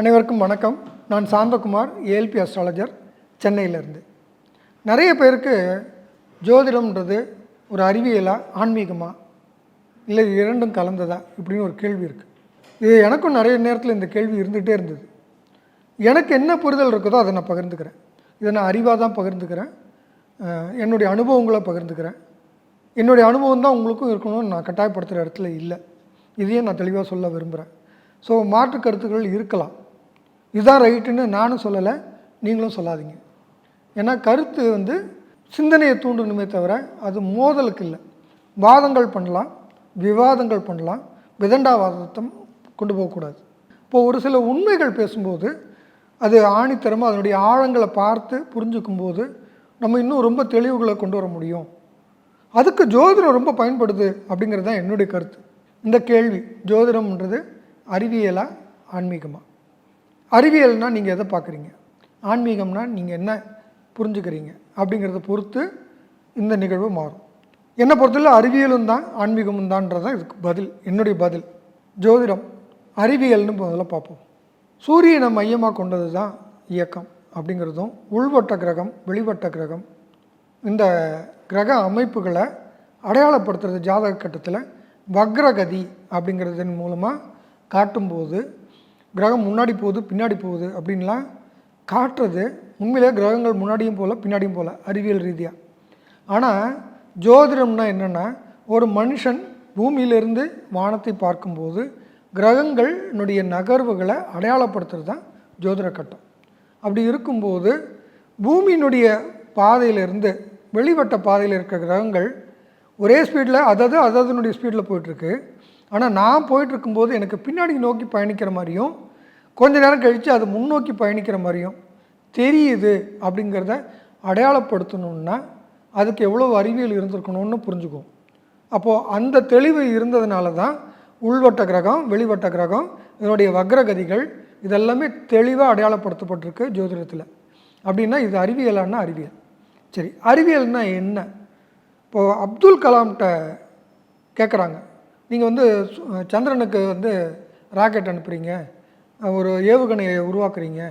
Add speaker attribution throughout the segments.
Speaker 1: அனைவருக்கும் வணக்கம். நான் சாந்தகுமார் ஏஎல்பி அஸ்ட்ராலஜர் சென்னையிலேருந்து. நிறைய பேருக்கு ஜோதிடம்ன்றது ஒரு அறிவியலாக ஆன்மீகமாக இல்லை இரண்டும் கலந்ததா? இப்படின்னு ஒரு கேள்வி இருக்குது இது எனக்கும் நிறைய நேரத்தில் இந்த கேள்வி இருந்துகிட்டே இருந்தது. எனக்கு என்ன புரிதல் இருக்குதோ அதை நான் பகிர்ந்துக்கிறேன். இதை நான் அறிவாக தான் பகிர்ந்துக்கிறேன். என்னுடைய அனுபவங்களை பகிர்ந்துக்கிறேன். என்னுடைய அனுபவம் தான் உங்களுக்கும் இருக்கணும்னு நான் கட்டாயப்படுத்துகிற இடத்துல இல்லை. இதையும் நான் தெளிவாக சொல்ல விரும்புகிறேன். ஸோ மாற்று கருத்துக்கள் இருக்கலாம். இதுதான் ரைட்டுன்னு நானும் சொல்லலை நீங்களும் சொல்லாதீங்க. ஏன்னா கருத்து வந்து சிந்தனையை தூண்டணுமே தவிர அது மோதலுக்கு இல்லை. வாதங்கள் பண்ணலாம் விவாதங்கள் பண்ணலாம் விதண்டாவாதத்தை கொண்டு போகக்கூடாது. இப்போ ஒரு சில உண்மைகள் பேசும்போது அது ஆணித்தரமாக அதனுடைய ஆழங்களை பார்த்து புரிஞ்சுக்கும் போது நம்ம இன்னும் ரொம்ப தெளிவுகளை கொண்டு வர முடியும். அதுக்கு ஜோதிடம் ரொம்ப பயன்படுது அப்படிங்கிறது தான் என்னுடைய கருத்து. இந்த கேள்வி ஜோதிடம்ன்றது அறிவியலா ஆன்மீகமாக அறிவியல்னால் நீங்கள் எதை பார்க்குறீங்க? ஆன்மீகம்னா நீங்கள் என்ன புரிஞ்சுக்கிறீங்க? அப்படிங்கிறத பொறுத்து இந்த நிகழ்வு மாறும். என்னை பொறுத்தவரை அறிவியலும் தான் ஆன்மீகமும் தான்றதான் இதுக்கு பதில் என்னுடைய பதில். ஜோதிடம் அறிவியல்னு முதல்ல பார்ப்போம். சூரியனை மையமாக கொண்டது தான் இயக்கம் அப்படிங்கிறதும் உள்வட்ட கிரகம் வெளிவட்ட கிரகம். இந்த கிரக அமைப்புகளை அடையாளப்படுத்துறது ஜாதக கட்டத்தில் வக்ரகதி அப்படிங்கிறதன் மூலமாக காட்டும்போது கிரகம் முன்னாடி போகுது பின்னாடி போகுது அப்படின்லாம் காட்டுறது உண்மையிலே கிரகங்கள் முன்னாடியும் போகல பின்னாடியும் போகல அறிவியல் ரீதியாக ஆனால் ஜோதிடம்னா என்னென்னா ஒரு மனுஷன் பூமியிலிருந்து வானத்தை பார்க்கும்போது கிரகங்களினுடைய நகர்வுகளை அடையாளப்படுத்துறது தான் ஜோதிட கட்டம். அப்படி இருக்கும்போது பூமியினுடைய பாதையிலிருந்து வெளிவட்ட பாதையில் இருக்கிற கிரகங்கள் ஒரே ஸ்பீடில் அதது அதனுடைய ஸ்பீடில் போயிட்டுருக்கு ஆனால் நான் போயிட்டுருக்கும்போது எனக்கு பின்னாடி நோக்கி பயணிக்கிற மாதிரியும் கொஞ்ச நேரம் கழித்து அது முன்னோக்கி பயணிக்கிற மாதிரியும் தெரியுது அப்படிங்கிறத அடையாளப்படுத்தணுன்னா அதுக்கு எவ்வளோ அறிவியல் இருந்திருக்கணும்னு புரிஞ்சுக்குவோம் அப்போது அந்த தெளிவு இருந்ததுனால தான் உள்வட்ட கிரகம் வெளிவட்ட கிரகம் இதனுடைய வக்ரகதிகள் இதெல்லாமே தெளிவாக அடையாளப்படுத்தப்பட்டிருக்கு ஜோதிடத்தில். அப்படின்னா இது அறிவியலான்னா அறிவியல். சரி அறிவியல்னால் என்ன? இப்போது அப்துல் கலாம்கிட்ட கேட்குறாங்க நீங்கள் வந்து சந்திரனுக்கு வந்து ராக்கெட் அனுப்புகிறீங்க ஒரு ஏவுகணையை உருவாக்குறீங்க.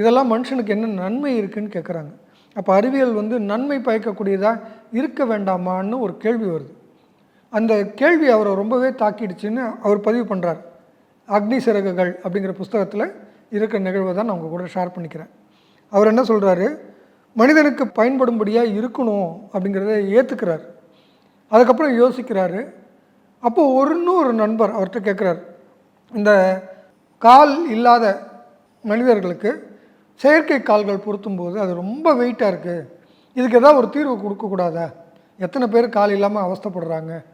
Speaker 1: இதெல்லாம் மனுஷனுக்கு என்ன நன்மை இருக்குன்னு கேட்குறாங்க அப்போ அறிவியல் வந்து நன்மை பயக்கக்கூடியதாக இருக்க வேண்டாமான்னு ஒரு கேள்வி வருது. அந்த கேள்வி அவரை ரொம்பவே தாக்கிடுச்சுன்னு அவர் பதிவு பண்ணுறார் அக்னி சிறகுகள் அப்படிங்கிற புஸ்தகத்தில் இருக்கிற நிகழ்வை தான் நான் உங்கள் கூட ஷேர் பண்ணிக்கிறேன். அவர் என்ன சொல்கிறாரு மனிதனுக்கு பயன்படும்படியாக இருக்கணும் அப்படிங்கிறத ஏற்றுக்கிறார் அதுக்கப்புறம் யோசிக்கிறாரு. அப்போ ஒரு இன்னொரு நண்பர் அவர்கிட்ட கேட்குறாரு இந்த கால் இல்லாத மனிதர்களுக்கு செயற்கை கால்கள் பொருத்தும்போது அது ரொம்ப வெயிட்டாக இருக்குது இதுக்கு ஏதாவது ஒரு தீர்வு கொடுக்கக்கூடாதா? எத்தனை பேர் கால் இல்லாமல் அவஸ்தைப்படுறாங்க?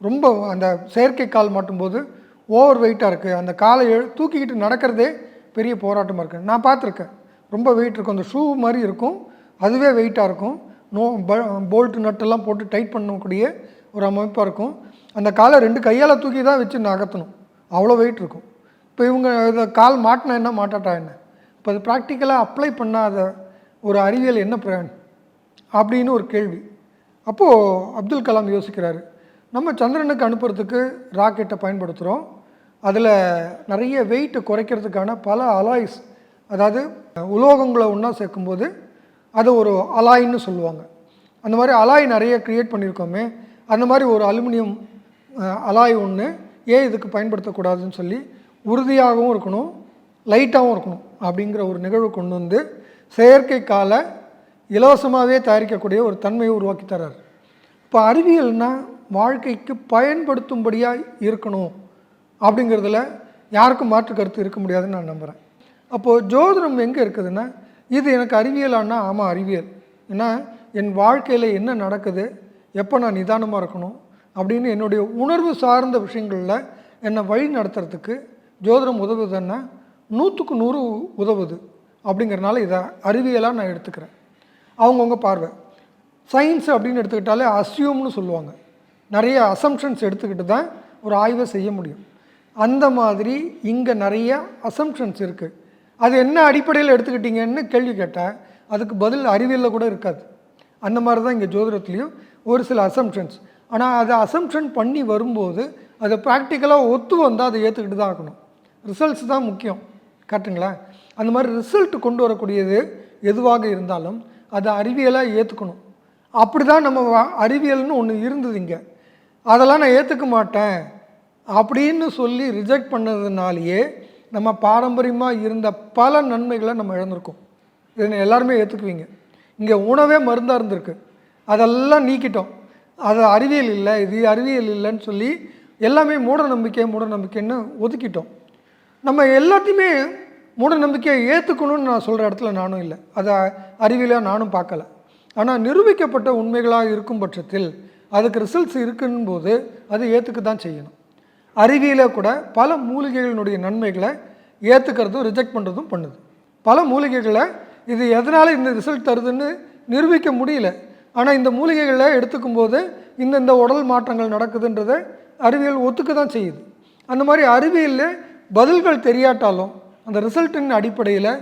Speaker 1: ரொம்ப அந்த செயற்கை கால் மாட்டும்போது ஓவர் வெயிட்டாக இருக்குது அந்த காலை எழு- தூக்கிக்கிட்டு நடக்கிறதே பெரிய போராட்டமாக இருக்குது நான் பார்த்துருக்கேன். ரொம்ப வெயிட் இருக்கும். அந்த ஷூ மாதிரி இருக்கும். அதுவே வெயிட்டாக இருக்கும். நோ போல்ட்டு நட்டெல்லாம் போட்டு டைட் பண்ணக்கூடிய ஒரு அமைப்பாக இருக்கும். அந்த காலை ரெண்டு கையால் தூக்கி தான் வச்சு நகர்த்தணும் அவ்வளோ வெயிட் இருக்கும். இப்போ இவங்க இதை கால் மாட்டினா என்ன? மாட்டாட்டா என்ன? இப்போ அது ப்ராக்டிக்கலாக அப்ளை பண்ணாத ஒரு அறிவியல் என்ன பிரயோன் அப்படின்னு ஒரு கேள்வி. அப்போது அப்துல் கலாம் யோசிக்கிறாரு. நம்ம சந்திரனுக்கு அனுப்புறதுக்கு ராக்கெட்டை பயன்படுத்துகிறோம் அதில் நிறைய வெயிட்டை குறைக்கிறதுக்கான பல அலாய்ஸ் அதாவது உலோகங்களை ஒன்றா சேர்க்கும்போது அது ஒரு அலாயின்னு சொல்லுவாங்க. அந்த மாதிரி அலாய் நிறைய க்ரியேட் பண்ணியிருக்கோமே. அந்த மாதிரி ஒரு அலுமினியம் அலாய் ஒன்று ஏன் இதுக்கு பயன்படுத்தக்கூடாதுன்னு சொல்லி உறுதியாகவும் இருக்கணும் லைட்டாகவும் இருக்கணும் அப்படிங்கிற ஒரு நிகழ்வு கொண்டு வந்து செயற்கை காலை இலவசமாகவே தயாரிக்கக்கூடிய ஒரு தன்மையை உருவாக்கி தர்றார். இப்போ அறிவியல்னால் வாழ்க்கைக்கு பயன்படுத்தும்படியாக இருக்கணும் அப்படிங்கிறதுல யாருக்கும் மாற்று கருத்து இருக்க முடியாதுன்னு நான் நம்புகிறேன் அப்போது ஜோதிடம் எங்கே இருக்குதுன்னா இது எனக்கு அறிவியலான்னா ஆமாம் அறிவியல். ஏன்னா என் வாழ்க்கையில் என்ன நடக்குது எப்போ நான் நிதானமாக இருக்கணும் அப்படின்னு என்னுடைய உணர்வு சார்ந்த விஷயங்களில் என்னை வழி நடத்துறதுக்கு ஜோதிடம் உதவுதுன்னா நூற்றுக்கு நூறு உதவுது அப்படிங்கிறனால இதை அறிவியலாக நான் எடுத்துக்கிறேன். அவங்கவுங்க பார்வை. சயின்ஸ் அப்படின்னு எடுத்துக்கிட்டாலே அஸ்யூம்னு சொல்லுவாங்க. நிறைய அசம்ஷன்ஸ் எடுத்துக்கிட்டு தான் ஒரு ஆய்வை செய்ய முடியும். அந்த மாதிரி இங்கே நிறைய அசம்ஷன்ஸ் இருக்குது அது என்ன அடிப்படையில் எடுத்துக்கிட்டீங்கன்னு கேள்வி கேட்டால் அதுக்கு பதில் அறிவியலில் கூட இருக்காது. அந்த மாதிரி தான் இங்கே ஜோதிடத்துலேயும் ஒரு சில அசம்ஷன்ஸ் ஆனால் அதை அசம்ஷன் பண்ணி வரும்போது அதை ப்ராக்டிக்கலாக ஒத்து வந்தால் அதை ஏற்றுக்கிட்டு தான் ஆகணும். ரிசல்ட்ஸ் தான் முக்கியம். கரெக்டுங்களா அந்த மாதிரி ரிசல்ட் கொண்டு வரக்கூடியது எதுவாக இருந்தாலும் அதை அறிவியலாக ஏற்றுக்கணும் அப்படி தான் நம்ம வா- அறிவியல்னு ஒன்று இருந்தது இங்கே. அதெல்லாம் நான் ஏற்றுக்க மாட்டேன். அப்படின்னு சொல்லி ரிஜெக்ட் பண்ணதுனாலேயே நம்ம பாரம்பரியமாக இருந்த பல நன்மைகளை நம்ம இழந்திருக்கோம். இதை எல்லாருமே ஏற்றுக்குவீங்க இங்கே உணவே மருந்தாக இருந்திருக்கு. அதெல்லாம் நீக்கிட்டோம். அது அறிவியல் இல்லை இது அறிவியல் இல்லைன்னு சொல்லி எல்லாமே மூட நம்பிக்கை மூட நம்பிக்கைன்னு ஒதுக்கிட்டோம். நம்ம எல்லாத்தையுமே மூட நம்பிக்கையை ஏற்றுக்கணும்னு நான் சொல்கிற இடத்துல நானும் இல்லை. அதை அறிவியலாக நானும் பார்க்கல. ஆனால் நிரூபிக்கப்பட்ட உண்மைகளாக இருக்கும் பட்சத்தில் அதுக்கு ரிசல்ட்ஸ் இருக்குன்னும் போது அது ஏற்றுக்க தான் செய்யணும். அறிவியல கூட பல மூலிகைகளினுடைய நன்மைகளை ஏற்றுக்கிறதும் ரிஜெக்ட் பண்ணுறதும் பண்ணுது. பல மூலிகைகளை இது எதனால் இந்த ரிசல்ட் தருதுன்னு நிரூபிக்க முடியல. ஆனால் இந்த மூலிகைகளை எடுத்துக்கும் போது இந்தந்த உடல் மாற்றங்கள் நடக்குதுன்றதை அறிவியல் ஒத்துக்க தான் செய்யுது. அந்த மாதிரி அறிவியலில் பதில்கள் தெரியாட்டாலும் அந்த ரிசல்ட்டின் அடிப்படையில்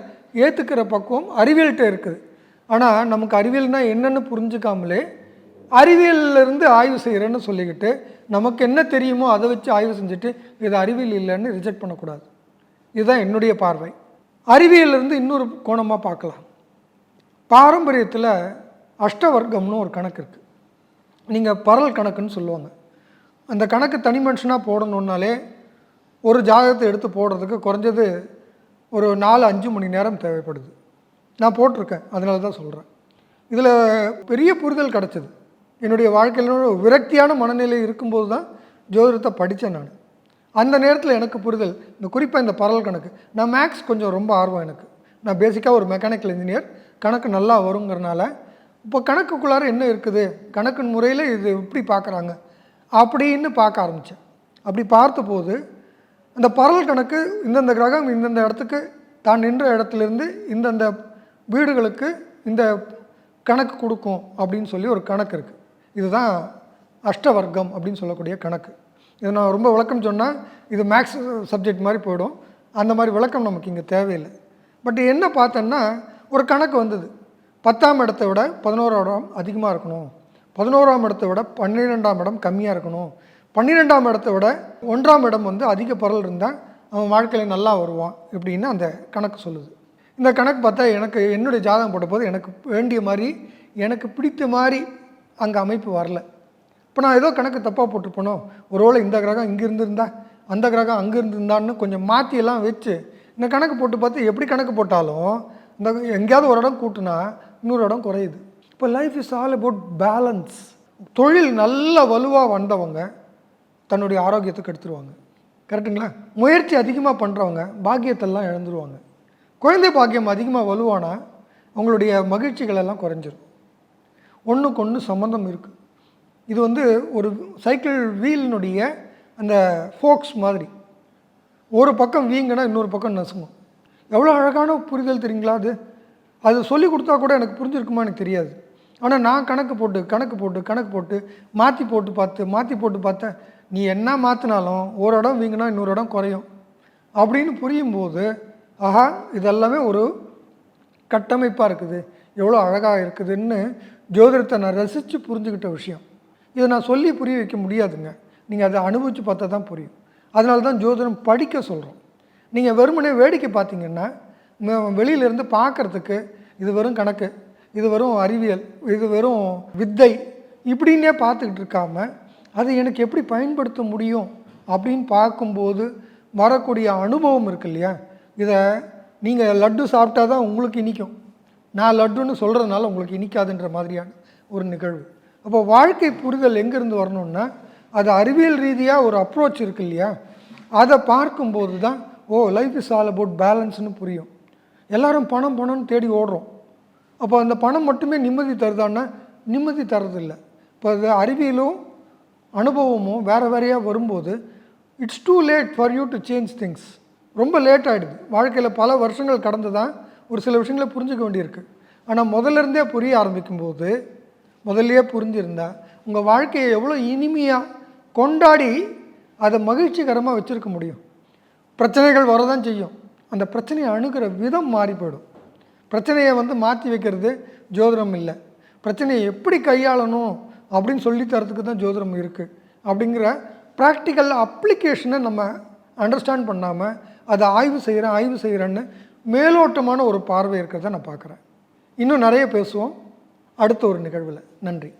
Speaker 1: ஏற்றுக்கிற பக்குவம் அறிவியல்கிட்ட இருக்குது. ஆனால் நமக்கு அறிவியல்னால் என்னென்னு புரிஞ்சுக்காமலே அறிவியலிருந்து ஆய்வு செய்கிறேன்னு சொல்லிக்கிட்டு நமக்கு என்ன தெரியுமோ அதை வச்சு ஆய்வு செஞ்சுட்டு இது அறிவியல் இல்லைன்னு ரிஜெக்ட் பண்ணக்கூடாது. இதுதான் என்னுடைய பார்வை. அறிவியலிருந்து இன்னொரு கோணமாக பார்க்கலாம். பாரம்பரியத்தில் அஷ்டவர்க்கம்னு ஒரு கணக்கு இருக்குது நீங்கள் பரல் கணக்குன்னு சொல்லுவாங்க. அந்த கணக்கு தனி மனுஷனாக போடணுன்னாலே ஒரு ஜாதகத்தை எடுத்து போடுறதுக்கு குறைஞ்சது ஒரு நாலு அஞ்சு மணி நேரம் தேவைப்படுது. நான் போட்டிருக்கேன். அதனால தான் சொல்கிறேன் இதில் பெரிய புரிதல் கிடச்சிது. என்னுடைய வாழ்க்கையில் ஒரு விரக்தியான மனநிலை இருக்கும்போது தான் ஜோதிடத்தை படித்தேன் நான். அந்த நேரத்தில் எனக்கு புரிதல். இந்த குறிப்பாக இந்த பரல் கணக்கு. நான் மேக்ஸ் கொஞ்சம் ரொம்ப ஆர்வம் எனக்கு. நான் பேசிக்காக ஒரு மெக்கானிக்கல் இன்ஜினியர் கணக்கு நல்லா வருங்கிறனால இப்போ கணக்குக்குள்ளார என்ன இருக்குது? கணக்கின் முறையில் இது எப்படி பார்க்குறாங்க. அப்படின்னு பார்க்க ஆரம்பித்தேன் அப்படி பார்த்தபோது அந்த பரல் கணக்கு இந்தந்த கிரகம் இந்தந்த இடத்துக்கு தான் நின்ற இடத்துலேருந்து இந்தந்த வீடுகளுக்கு இந்த கணக்கு கொடுக்கும் அப்படின்னு சொல்லி ஒரு கணக்கு இருக்குது இதுதான் அஷ்டவர்க்கம் அப்படின்னு சொல்லக்கூடிய கணக்கு. இது நான் ரொம்ப விளக்கம் சொன்னால் இது மேக்ஸ் சப்ஜெக்ட் மாதிரி போயிடும். அந்த மாதிரி விளக்கம் நமக்கு இங்கே தேவையில்லை. பட் என்ன பார்த்தேன்னா ஒரு கணக்கு வந்தது. பத்தாம் இடத்தை விட பதினோராம் இடம் அதிகமாக இருக்கணும். பதினோராம் இடத்தை விட பன்னிரெண்டாம் இடம் கம்மியாக இருக்கணும். பன்னிரெண்டாம் இடத்தை விட ஒன்றாம் இடம் வந்து அதிக பரல் இருந்தால் அவன் வாழ்க்கையில் நல்லா வருவான் இப்படின்னு அந்த கணக்கு சொல்லுது. இந்த கணக்கு பார்த்தா எனக்கு என்னுடைய ஜாதகம் போட்ட போது எனக்கு வேண்டிய மாதிரி எனக்கு பிடித்த மாதிரி அங்கே அமைப்பு வரல. இப்போ நான் ஏதோ கணக்கு தப்பாக போட்டுருப்பனோ ஒருவேளை இந்த கிரகம் இங்கே இருந்திருந்தா அந்த கிரகம் அங்கே இருந்திருந்தான்னு கொஞ்சம் மாற்றியெல்லாம் வச்சு இந்த கணக்கு போட்டு பார்த்து எப்படி கணக்கு போட்டாலும் இந்த எங்கேயாவது ஒரு இடம் கூட்டினா இன்னொரு இடம் குறையுது. இப்போ life is all about balance தொழில் நல்ல வலுவாக வந்தவங்க தன்னுடைய ஆரோக்கியத்துக்கு எடுத்துருவாங்க. கரெக்டுங்களா முயற்சி அதிகமாக பண்ணுறவங்க பாக்கியத்தெல்லாம் இழந்துருவாங்க. குழந்தை பாக்கியம் அதிகமாக வலுவானால் உங்களுடைய மகிழ்ச்சிகள் எல்லாம் குறைஞ்சிரும். ஒன்றுக்கு ஒன்று சம்மந்தம் இருக்குது இது வந்து ஒரு சைக்கிள் வீலினுடைய அந்த ஃபோக்ஸ் மாதிரி. ஒரு பக்கம் வீங்கினா இன்னொரு பக்கம் நசுங்கும். எவ்வளோ அழகான புரிதல் தெரியுங்களா அது? அது சொல்லி கொடுத்தா கூட எனக்கு புரிஞ்சிருக்குமா எனக்கு தெரியாது. ஆனால் நான் கணக்கு போட்டு கணக்கு போட்டு கணக்கு போட்டு மாற்றி போட்டு பார்த்து மாற்றி போட்டு பார்த்தேன். நீ என்ன மாற்றினாலும் ஒரு இடம் வீங்கினா இன்னொரு இடம் குறையும். அப்படின்னு புரியும்போது ஆஹா இதெல்லாமே ஒரு கட்டமைப்பாக இருக்குது. எவ்வளோ அழகாக இருக்குதுன்னு ஜோதிடத்தை நான் ரசித்து புரிஞ்சுக்கிட்ட விஷயம். இதை நான் சொல்லி புரிய வைக்க முடியாதுங்க. நீங்கள் அதை அனுபவித்து பார்த்தா தான் புரியும். அதனால தான் ஜோதிடம் படிக்க சொல்கிறோம் நீங்கள் வெறுமனே வேடிக்கை பார்த்தீங்கன்னா வெளியிலேருந்து பார்க்குறதுக்கு இது வெறும் கணக்கு இது வெறும் அறிவியல் இது வெறும் வித்தை இப்படின்னே பார்த்துக்கிட்டு இருக்காம அதை எனக்கு எப்படி பயன்படுத்த முடியும் அப்படின்னு பார்க்கும்போது வரக்கூடிய அனுபவம் இருக்கு இல்லையா? இதை நீங்கள் லட்டு சாப்பிட்டா தான் உங்களுக்கு இனிக்கும். நான் லட்டுன்னு சொல்கிறதுனால உங்களுக்கு இனிக்காதுன்ற மாதிரியான ஒரு நிகழ்வு. அப்போ வாழ்க்கை புரிதல் எங்கேருந்து வரணும்னா அது அறிவியல் ரீதியாக ஒரு அப்ரோச் இருக்கு இல்லையா? அதை பார்க்கும்போது தான் ஓ லைஃப் இஸ் ஆல் அபவுட் பேலன்ஸ்னு புரியும். எல்லாரும் பணம் பணம்னு தேடி ஓடுறோம். அப்போ அந்த பணம் மட்டுமே நிம்மதி தருதான்னா நிம்மதி தரதில்லை இப்போ அது அறிவியலும் அனுபவமும் வேறு வேறையாக வரும்போது it's too late for you to change things ரொம்ப லேட் ஆகிடுது வாழ்க்கையில் பல வருஷங்கள் கடந்து தான் ஒரு சில விஷயங்களை புரிஞ்சுக்க வேண்டியிருக்கு. ஆனால் முதல்ல இருந்தே புரிய ஆரம்பிக்கும்போது முதல்லையே புரிஞ்சிருந்தா உங்கள் வாழ்க்கையை எவ்வளோ இனிமையாக கொண்டாடி அதை மகிழ்ச்சிகரமாக வச்சுருக்க முடியும். பிரச்சனைகள் வரதான் செய்யும். அந்த பிரச்சனையை அணுகிற விதம் மாறி போயிடும். பிரச்சனையை வந்து மாற்றி வைக்கிறது ஜோதிடம் இல்லை. பிரச்சனையை எப்படி கையாளணும் அப்படின்னு சொல்லி தரத்துக்கு தான் ஜோதிடம் இருக்குது அப்படிங்கிற ப்ராக்டிக்கல் அப்ளிகேஷனை நம்ம அண்டர்ஸ்டாண்ட் பண்ணாமல் அதை ஆய்வு செய்கிறேன் ஆய்வு செய்கிறேன்னு மேலோட்டமான ஒரு பார்வை இருக்கிறத நான் பார்க்குறேன். இன்னும் நிறைய பேசுவோம். அடுத்த ஒரு நிகழ்வில். நன்றி.